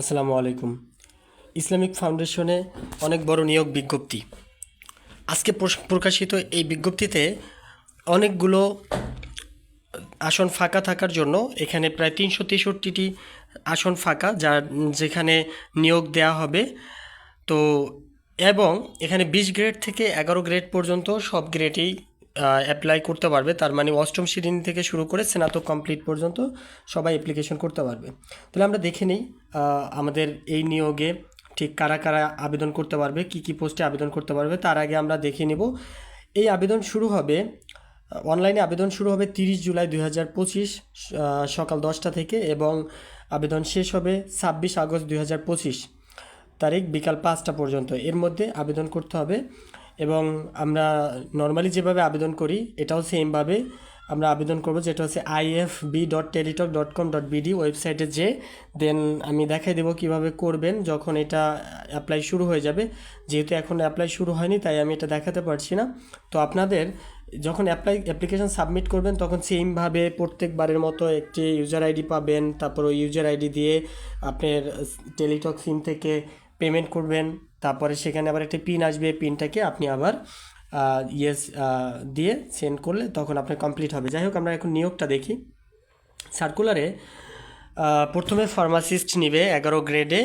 আসসালামু আলাইকুম। ইসলামিক ফাউন্ডেশনে অনেক বড় নিয়োগ বিজ্ঞপ্তি। আজকে প্রকাশিত এই বিজ্ঞপ্তিতে অনেকগুলো আসন ফাঁকা থাকার জন্য এখানে প্রায় তিনশো তেষট্টিটি আসন ফাঁকা, যা যেখানে নিয়োগ দেওয়া হবে। তো, এবং এখানে বিশ গ্রেড থেকে এগারো গ্রেড পর্যন্ত সব গ্রেডেই অ্যাপ্লাই করতে পারবে। তার মানে অষ্টম শ্রেণি থেকে শুরু করে স্নাতক কমপ্লিট পর্যন্ত সবাই অ্যাপ্লিকেশন করতে পারবে। তাহলে আমরা দেখে নিই আমাদের এই নিয়োগে ঠিক কারা কারা আবেদন করতে পারবে, কি কি পোস্টে আবেদন করতে পারবে, তার আগে আমরা দেখে নিব। এই আবেদন শুরু হবে, অনলাইনে আবেদন শুরু হবে তিরিশ জুলাই দুই হাজার পঁচিশ সকাল দশটা থেকে এবং আবেদন শেষ হবে ছাব্বিশ আগস্ট দুই হাজার পঁচিশ তারিখ বিকাল পাঁচটা পর্যন্ত। এর মধ্যে আবেদন করতে হবে এবং আমরা নর্মালি যেভাবে আবেদন করি, এটাও সেমভাবে আমরা আবেদন করব, যেটা হচ্ছে IF B dot Teletalk dot com dot BD ওয়েবসাইটে যে দেন আমি দেখাই দেবো কীভাবে করবেন যখন এটা অ্যাপ্লাই শুরু হয়ে যাবে। যেহেতু এখন অ্যাপ্লাই শুরু হয়নি, তাই আমি এটা দেখাতে পারছি না। তো আপনাদের যখন অ্যাপ্লাই অ্যাপ্লিকেশন সাবমিট করবেন, তখন সেমভাবে প্রত্যেকবারের মতো একটি ইউজার আইডি পাবেন। তারপর ওই ইউজার আইডি দিয়ে আপনার টেলিটক সিম থেকে পেমেন্ট করবেন, তারপরে সেখানে আবার একটা পিন আসবে পিনটাকে আপনি আবার ইয়েস দিয়ে সেন্ড করলে তখন আপনার কমপ্লিট হবে। যাই হোক, আমরা এখন নিয়োগটা দেখি। সার্কুলারে প্রথমে ফার্মাসিস্ট নিবে এগারো গ্রেডে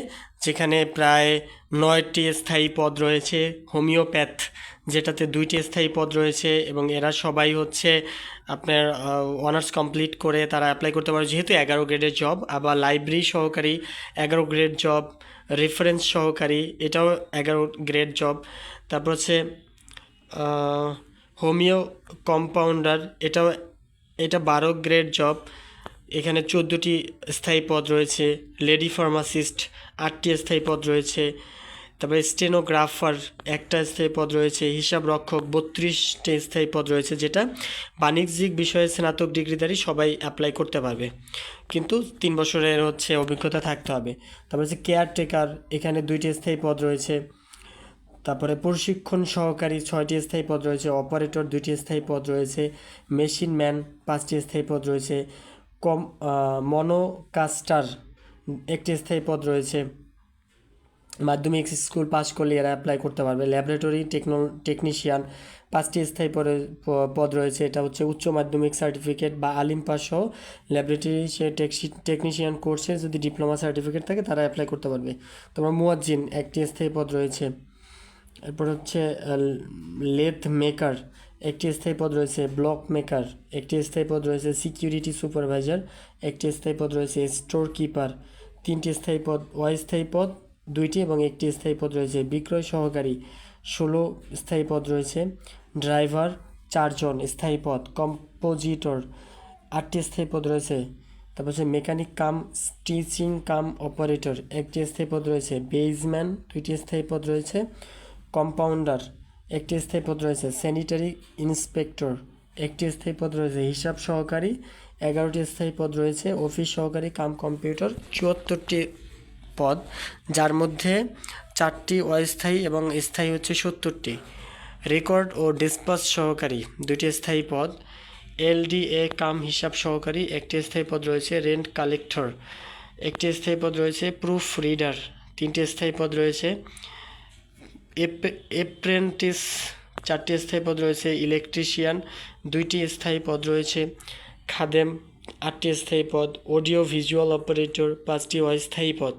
যেখানে প্রায় নয়টি স্থায়ী পদ রয়েছে হোমিওপ্যাথ যেটাতে দুইটি স্থায়ী পদ রয়েছে এবং এরা সবাই হচ্ছে আপনার অনার্স কমপ্লিট করে তারা অ্যাপ্লাই করতে পারে যেহেতু এগারো গ্রেডের জব আবার লাইব্রেরি সহকারী, এগারো গ্রেড জব রেফারেন্স সহকারী, এটাও এগারো গ্রেড জব তারপর হচ্ছে হোমিও কম্পাউন্ডার এটাও, এটা বারো গ্রেড জব এখানে চোদ্দোটি স্থায়ী পদ রয়েছে, লেডি ফার্মাসিস্ট আটটি স্থায়ী পদ রয়েছে, তারপরে স্টেনোগ্রাফার একটা স্থায়ী পদ রয়েছে, হিসাব রক্ষক বত্রিশটি স্থায়ী পদ রয়েছে, যেটা বাণিজ্যিক বিষয়ে স্নাতক ডিগ্রিধারী সবাই অ্যাপ্লাই করতে পারবে। কিন্তু তিন বছরের হচ্ছে অভিজ্ঞতা থাকতে হবে। তারপরে হচ্ছে কেয়ারটেকার এখানে দুইটি স্থায়ী পদ রয়েছে। তারপরে প্রশিক্ষণ সহকারী, ছয়টি স্থায়ী পদ রয়েছে। অপারেটর দুইটি স্থায়ী পদ রয়েছে। মেশিন ম্যান পাঁচটি স্থায়ী পদ রয়েছে। কম মনোকাস্টার একটি স্থায়ী পদ রয়েছে। মাধ্যমিক স্কুল পাস করলে এরা অ্যাপ্লাই করতে পারবে। ল্যাবরেটরি টেকনো টেকনিশিয়ান পাঁচটি স্থায়ী পদে পদ রয়েছে। এটা হচ্ছে উচ্চ মাধ্যমিক সার্টিফিকেট বা আলিম পাস সহ ল্যাবরেটরি সে টেকনিশিয়ান কোর্সে যদি ডিপ্লোমা সার্টিফিকেট থাকে, তারা অ্যাপ্লাই করতে পারবে। তোমার মুয়াজ্জিন, একটি স্থায়ী পদ রয়েছে। এরপর হচ্ছে লেথ মেকার। একটি স্থায়ী পদ রয়েছে ব্লক মেকার একটি স্থায়ী পদ রয়েছে সিকিউরিটি সুপারভাইজার একটি স্থায়ী পদ রয়েছে স্টোর কিপার তিনটি স্থায়ী পদ, অস্থায়ী পদ দুইটি এবং একটি স্থায়ী পদ রয়েছে বিক্রয় সহকারী। ষোলো স্থায়ী পদ রয়েছে ড্রাইভার চারজন স্থায়ী পদ কম্পোজিটর আটটি স্থায়ী পদ রয়েছে। তারপর হচ্ছে mechanic cum stitching cum operator একটি স্থায়ী পদ রয়েছে বেজম্যান দুইটি স্থায়ী পদ রয়েছে কম্পাউন্ডার একটি স্থায়ী পদ রয়েছে স্যানিটারি ইন্সপেক্টর একটি স্থায়ী পদ রয়েছে, হিসাব সহকারী। এগারোটি স্থায়ী পদ রয়েছে অফিস সহকারী, কাম কম্পিউটার চুয়াত্তরটি পদ, যার মধ্যে চারটি অস্থায়ী এবং স্থায়ী হচ্ছে সত্তরটি। রেকর্ড ও ডিসপাস সহকারী দুটি স্থায়ী পদ। এলডিএ, কাম হিসাব সহকারী, একটি স্থায়ী পদ রয়েছে রেন্ট কালেক্টর একটি স্থায়ী পদ রয়েছে প্রুফ রিডার তিনটি স্থায়ী পদ রয়েছে এপ্রেন্টিস চারটি স্থায়ী পদ রয়েছে, ইলেকট্রিশিয়ান দুইটি স্থায়ী পদ রয়েছে, খাদেম আটটি স্থায়ী পদ, অডিও ভিজুয়াল অপারেটর পাঁচটি অস্থায়ী পদ,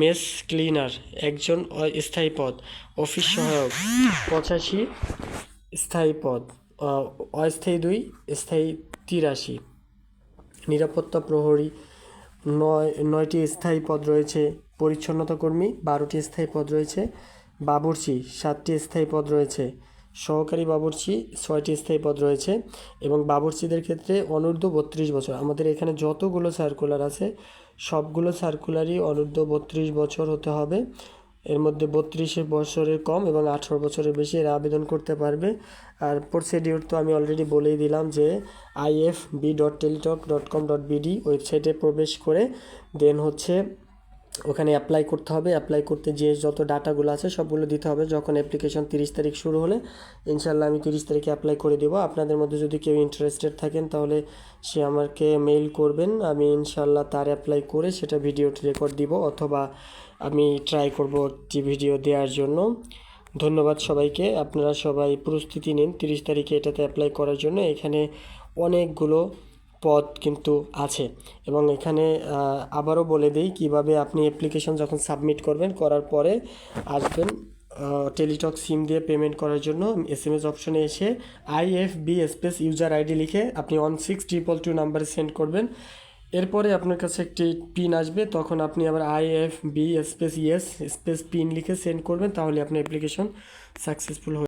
মেস ক্লিনার একজন স্থায়ী পদ, অফিস সহায়ক পঁচাশি স্থায়ী পদ অস্থায়ী দুই, স্থায়ী তিরাশি। নিরাপত্তা প্রহরী নয়, নয়টি স্থায়ী পদ রয়েছে পরিচ্ছন্নতা কর্মী বারোটি স্থায়ী পদ রয়েছে বাবুর্চি সাতটি স্থায়ী পদ রয়েছে। সহকারী বাবুর্চি ছয়টি স্থায়ী পদ রয়েছে এবং বাবুর্চিদের ক্ষেত্রে অনূর্ধ্ব বত্রিশ বছর। আমাদের এখানে যতগুলো সার্কুলার আছে, সবগুলো সার্কুলারই অনূর্ধ্ব বত্রিশ বছর হতে হবে। এর মধ্যে বত্রিশে বছরের কম এবং আঠারো বছরের বেশি এরা আবেদন করতে পারবে। আর প্রসিডিউর তো আমি অলরেডি বলেই দিলাম যে IF B dot Teletalk dot com dot BD ওয়েবসাইটে প্রবেশ করে দেন হচ্ছে ওখানে অ্যাপ্লাই করতে হবে। অ্যাপ্লাই করতে যে যত ডাটাগুলো আছে সবগুলো দিতে হবে। যখন অ্যাপ্লিকেশন তিরিশ তারিখ শুরু হলে ইনশাল্লাহ আমি তিরিশ তারিখে অ্যাপ্লাই করে দেবো। আপনাদের মধ্যে যদি কেউ ইন্টারেস্টেড থাকেন তাহলে সে আমাকে মেইল করবেন। আমি ইনশাল্লাহ তার অ্যাপ্লাই করে সেটা ভিডিও রেকর্ড দিব অথবা আমি ট্রাই করব একটি ভিডিও দেওয়ার জন্য। ধন্যবাদ সবাইকে। আপনারা সবাই প্রস্তুতি নিন। তিরিশ তারিখে এটাতে অ্যাপ্লাই করার জন্য। এখানে অনেকগুলো পদ কিন্তু আছে। এবং এখানে আবারও বলে দিই কীভাবে আপনি অ্যাপ্লিকেশন যখন সাবমিট করবেন, করার পরে আসবেন টেলিটক সিম দিয়ে পেমেন্ট করার জন্য এস এম এস অপশনে এসে আইএফবি স্পেস ইউজার আইডি লিখে আপনি ওয়ান সিক্স ট্রিপল টু নাম্বারে সেন্ড করবেন। এরপরে আপনার কাছে একটি পিন আসবে, তখন আপনি আবার I F B space yes space PIN লিখে সেন্ড করবেন, তাহলে আপনার অ্যাপ্লিকেশন সাকসেসফুল হয়ে